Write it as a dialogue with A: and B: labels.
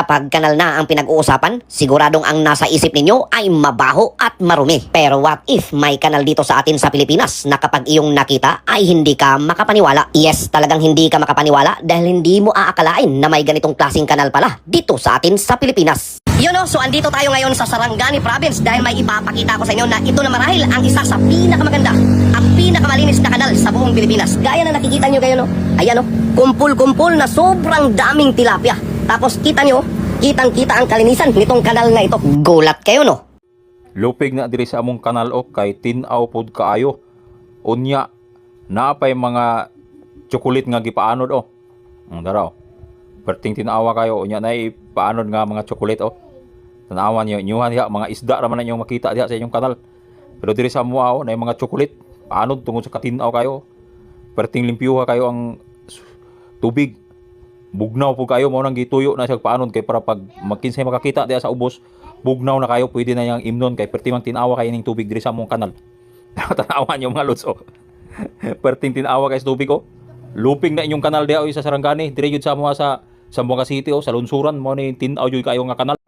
A: Kapag kanal na ang pinag-uusapan, siguradong ang nasa isip ninyo ay mabaho at marumi. Pero what if may kanal dito sa atin sa Pilipinas na kapag iyong nakita ay hindi ka makapaniwala? Yes, talagang hindi ka makapaniwala dahil hindi mo aakalain na may ganitong klaseng kanal pala dito sa atin sa Pilipinas. Yun o, so andito tayo ngayon sa Sarangani Province dahil may ipapakita ko sa inyo na ito na marahil ang isa sa pinakamaganda at pinakamalinis na kanal sa buong Pilipinas. Gaya na nakikita nyo kayo no, ayan o, kumpul-kumpul na sobrang daming tilapia. Tapos kita nyo, kitang-kita ang kalinisan nitong kanal na ito. Gulat kayo no?
B: Lupig na diri sa among kanal o kay tinaw pod kaayo. Unya napay mga chocolate nga gipaanod o. Ang daraw. Perting tinawa kayo unya na ipaanod nga mga chocolate o. Tanawan niyo inyuhan diha mga isda ra man na inyong makita diha sa inyong kanal. Pero diri sa mua o na mga chocolate paanod tungod sa katinaw kayo. Perting limpyuha kayo ang tubig. Bugnaw po kayo mo nang gituyo na siya paanod kay para pag magkinsay makakita diha sa ubos bugnaw na kayo pwede na yang imnon kay perti man tinawa kayo ning tubig diri sa among kanal. Tanawan niyo mga lods o. Perting tinawa kayo sa tubig o. Luping na inyong kanal diha o sa Sarangani dire jud sa mga sa Zamboanga City o sa Lunsuran mo ni tinaw jud kayo nga kanal.